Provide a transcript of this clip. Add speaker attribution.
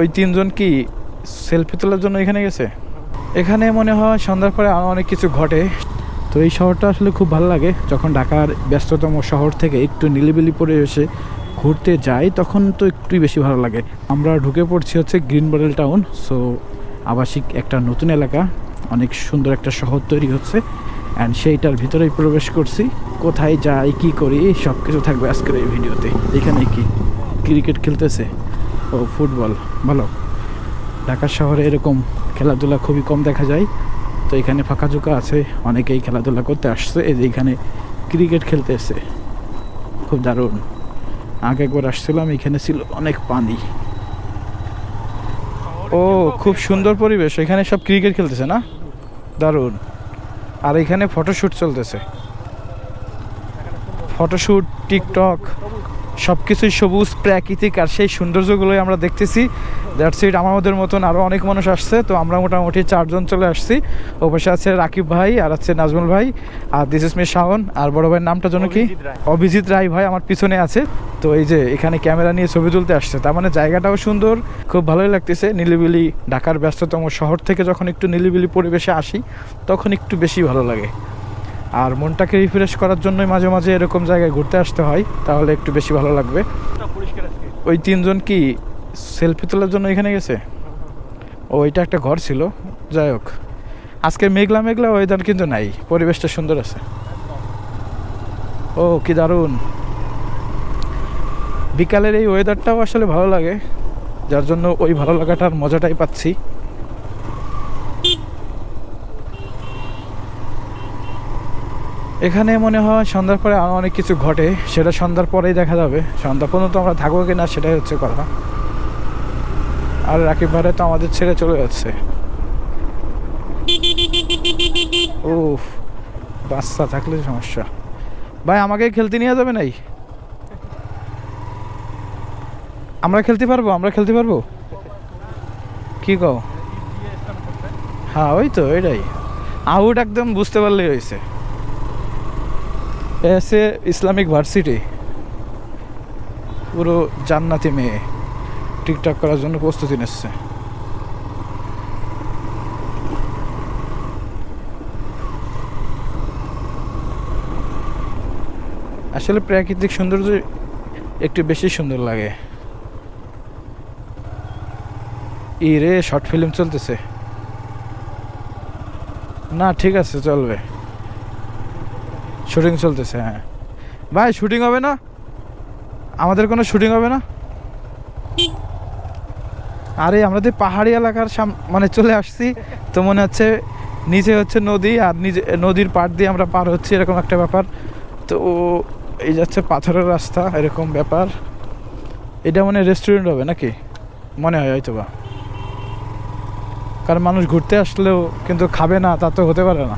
Speaker 1: ওই তিনজন কি সেলফি তোলার জন্য এখানে গেছে? এখানে মনে হয় সন্ধ্যার পরে আরও অনেক কিছু ঘটে। তো এই শহরটা আসলে খুব ভালো লাগে। যখন ঢাকার ব্যস্ততম শহর থেকে একটু নিলিবিলি পরিবেশে ঘুরতে যাই, তখন তো একটুই বেশি ভালো লাগে। আমরা ঢুকে পড়ছি হচ্ছে গ্রিন মডেল টাউন সো আবাসিক একটা নতুন এলাকা। অনেক সুন্দর একটা শহর তৈরি হচ্ছে অ্যান্ড সেইটার ভিতরেই প্রবেশ করছি। কোথায় যাই, কি করি সব কিছু থাকবে আজকের এই ভিডিওতে। এখানে কি ক্রিকেট খেলতেছে? ও ফুটবল, ভালো। ঢাকা শহরে এরকম খেলাধুলা খুবই কম দেখা যায়। তো এখানে ফাঁকা জোকা আছে, অনেকেই খেলাধুলা করতে আসছে, এই যে এখানে ক্রিকেট খেলতে এসে খুব দারুণ। আগে একবার আসছিলাম, এখানে ছিল অনেক পানি। ও, খুব সুন্দর পরিবেশ, এখানে সব ক্রিকেট খেলতেছে না? দারুণ। আর এখানে ফটোশ্যুট চলতেছে। ফটোশ্যুট টিকটক সব কিছুই সবুজ প্রাকৃতিক আর সেই সৌন্দর্যগুলোই আমরা দেখতেছি। দ্যাটস ইট আমাদের মতন আরও অনেক মানুষ আসছে তো আমরা মোটামুটি চারজন চলে আসছি। ও পাশে আছে রাকিব ভাই আর আছে নাজমুল ভাই। আর দিস ইস মি শাওন। আর বড় ভাইয়ের নামটা জন্য কি?
Speaker 2: অভিজিৎ রায়।
Speaker 1: অভিজিৎ রায় ভাই আমার পিছনে আছে। তো এই যে এখানে ক্যামেরা নিয়ে ছবি তুলতে আসছে তার মানে জায়গাটাও সুন্দর খুব ভালোই লাগতেছে। নিলিবিলি ঢাকার ব্যস্ততম শহর থেকে যখন একটু নিলিবিলি পরিবেশে আসি তখন একটু বেশি ভালো লাগে। আর মনটাকে রিফ্রেশ করার জন্যই মাঝে মাঝে এরকম জায়গায় ঘুরতে আসতে হয়, তাহলে একটু বেশি ভালো লাগবে। ওই তিনজন কি সেলফি তোলার জন্য এখানে গেছে? ও, এটা একটা ঘর ছিল, যাই হোক। আজকে মেঘলা মেঘলা ওয়েদার কিন্তু নাই, পরিবেশটা সুন্দর আছে। ও, কি দারুণ। বিকালের এই ওয়েদারটাও আসলে ভালো লাগে, যার জন্য ওই ভালো লাগাটার মজাটাই পাচ্ছি। এখানে মনে হয় সন্ধ্যার পরে আরও অনেক কিছু ঘটে। সেটা সন্ধ্যার পরেই দেখা যাবে। সন্ধ্যা পর্যন্ত আমরা থাকব কিনা সেটাই হচ্ছে কথা। আর রাকিব ভাইরা তো আমাদের ছেড়ে চলে যাচ্ছে। ও বাচ্চা থাকলে সমস্যা। ভাই, আমাকে খেলতে নিয়ে যাবে নাই? আমরা খেলতে পারব, আমরা খেলতে পারব? কি কও? হ্যাঁ ওই তো এটাই আউট একদম বুঝতে পারলেই হয়েছে। এসে ইসলামিক ভার্সিটি, পুরো জান্নাতি মেয়ে, টিকটক করার জন্য প্রস্তুতি নিচ্ছে। আসলে প্রাকৃতিক সৌন্দর্য একটু বেশি সুন্দর লাগে। ই রে শর্ট ফিল্ম চলতেছে। না, ঠিক আছে, চলবে। শুটিং চলতেছে হ্যাঁ। ভাই শুটিং হবে না? আমাদের কোনো শুটিং হবে না? আরে, আমরা তো পাহাড়ি এলাকার সাম মানে চলে আসছি, তো মনে হচ্ছে নিচে হচ্ছে নদী, আর নিজে নদীর পাড় দিয়ে আমরা পার হচ্ছি, এরকম একটা ব্যাপার। তো এই যাচ্ছে পাথরের রাস্তা, এরকম ব্যাপার। এটা মানে রেস্টুরেন্ট হবে নাকি? মনে হয় হয়তো বা কারণ মানুষ ঘুরতে আসলেও কিন্তু খাবে না, তা তো হতে পারে না।